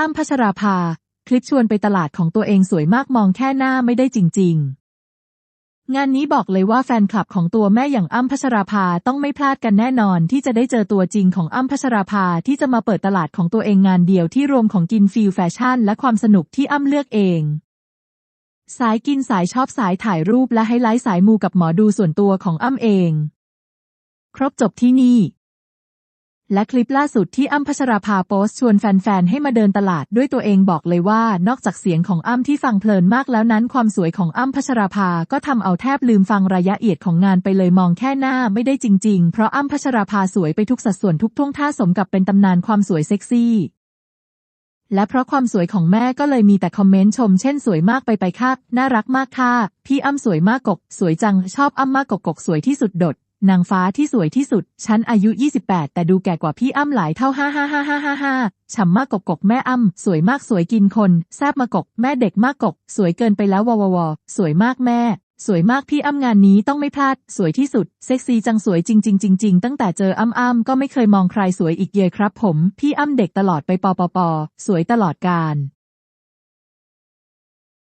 อ้ำพัชราภา คลิปชวนไปตลาดของตัวเองสวยมากมองแค่หน้าไม่ได้จริง ๆ งานนี้บอกเลยว่าแฟนคลับของตัวแม่อย่างอ้ำพัชราภาต้องไม่พลาดกันแน่นอน ที่จะได้เจอตัวจริงของอ้ำพัชราภาที่จะมาเปิดตลาดของตัวเองงานเดียวที่รวมของกินฟิลแฟชั่น และความสนุกที่อ้ำเลือกเองสายกินสายชอบสายถ่ายรูปและไฮไลท์สายมูกับหมอดูส่วนตัวของอ้ำเอง ครบจบที่นี่ และคลิปล่าสุดที่อ้ำพัชราภาโพสต์ชวนแฟนๆ ให้มาเดินตลาดด้วยตัวเองบอกเลยว่านอกจากเสียงของอ้ำที่ฟังเพลินมากแล้วนั้น ความสวยของอ้ำพัชราภาก็ทำเอาแทบลืมฟังรายละเอียดของงานไปเลยมองแค่หน้าไม่ได้จริง ๆ เพราะอ้ำพัชราภาสวยไปทุกสัดส่วนทุกท่วงท่าสมกับเป็นตำนานความสวยเซ็กซี่และเพราะความสวยของแม่ก็เลยมีแต่คอมเมนต์ชม เช่นสวยมากไปไปค่ะ น่ารักมากค่ะ พี่อ้ำสวยมากกก สวยจัง ชอบอ้ำมากกกกสวยที่สุดโดด นางฟ้าที่สวยที่สุด ฉันอายุ 28 แต่ดูแก่กว่าพี่อ้ำหลายเท่าฮ่าฮ่าฮ่าฮ่าฮ่าฮ่าฉ่ำมากกกกกแม่อ้ำสวยมากสวยกินคนแซบมากกแม่เด็กมากกกสวยเกินไปแล้ววววสวยมากแม่ สวยมากพี่อ้ำงานนี้ต้องไม่พลาด สวยที่สุด เซ็กซี่จังสวยจริงจริงจริงจริงตั้งแต่เจออ้ำอ้ำก็ไม่เคยมองใครสวยอีกเยยครับผม พี่อ้ำเด็กตลอดไปปอปอปอสวยตลอดกาล